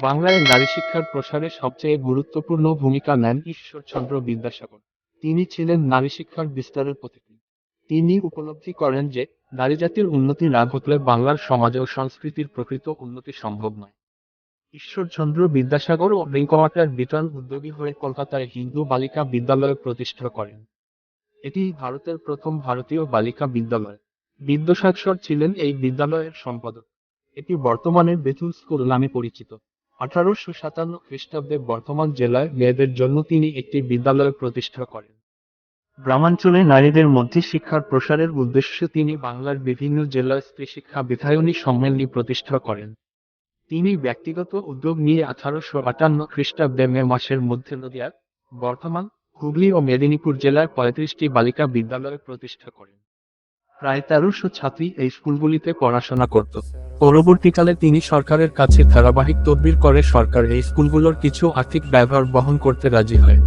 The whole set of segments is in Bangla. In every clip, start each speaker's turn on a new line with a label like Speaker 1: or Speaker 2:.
Speaker 1: বাংলায় নারী শিক্ষার প্রসারে সবচেয়ে গুরুত্বপূর্ণ ভূমিকা নেন ঈশ্বরচন্দ্র বিদ্যাসাগর। তিনি ছিলেন নারী শিক্ষার বিস্তারের পথিকৃৎ তিনি উপলব্ধি করেন যে, নারী জাতির উন্নতি না ঘটলে বাংলার সমাজ ও সংস্কৃতির প্রকৃত উন্নতি সম্ভব নয়। ঈশ্বরচন্দ্র বিদ্যাসাগর ও রিঙ্কমাটার বিতরণ উদ্যোগী হয়ে কলকাতায় হিন্দু বালিকা বিদ্যালয় প্রতিষ্ঠা করেন। এটি ভারতের প্রথম ভারতীয় বালিকা বিদ্যালয়। বিদ্যাসাগর ছিলেন এই বিদ্যালয়ের সম্পাদক। এটি বর্তমানে বেথুল স্কুল নামে পরিচিত। আঠারোশো সাতান্ন খ্রিস্টাব্দে বর্তমান জেলায় মেয়েদের জন্য তিনি একটি বিদ্যালয় প্রতিষ্ঠা করেন। গ্রামাঞ্চলে নারীদের মধ্যে শিক্ষার প্রসারের উদ্দেশ্যে তিনি বাংলার বিভিন্ন জেলায় স্ত্রী শিক্ষা বিধায়নী সম্মেলনী প্রতিষ্ঠা করেন। তিনি ব্যক্তিগত উদ্যোগ নিয়ে আঠারোশো আটান্ন খ্রিস্টাব্দে মে মাসের মধ্যে নদিয়ার বর্ধমান, হুগলি ও মেদিনীপুর জেলায় পঁয়ত্রিশটি বালিকা বিদ্যালয় প্রতিষ্ঠা করেন। প্রায় তেরোশো ছাত্রী এই স্কুলগুলিতে পড়াশোনা করত। পরবর্তীকালে তিনি সরকারের কাছে ধারাবাহিক তদবির করে সরকার এই স্কুলগুলোর কিছু আর্থিক ব্যবহার বহন করতে রাজি হয়।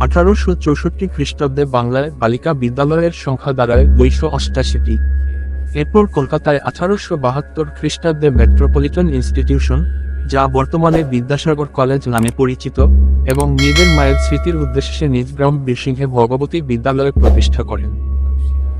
Speaker 1: আঠারোশো চৌষট্টি খ্রিস্টাব্দে বাংলায় বালিকা বিদ্যালয়ের সংখ্যা দাঁড়ায় দুইশো অষ্টাশিটি। এরপর কলকাতায় আঠারোশো বাহাত্তর খ্রিস্টাব্দে মেট্রোপলিটন ইনস্টিটিউশন, যা বর্তমানে বিদ্যাসাগর কলেজ নামে পরিচিত, এবং নিজের মায়ের স্মৃতির উদ্দেশ্যে নিজ গ্রাম বীরসিংহে ভগবতী বিদ্যালয় প্রতিষ্ঠা করেন।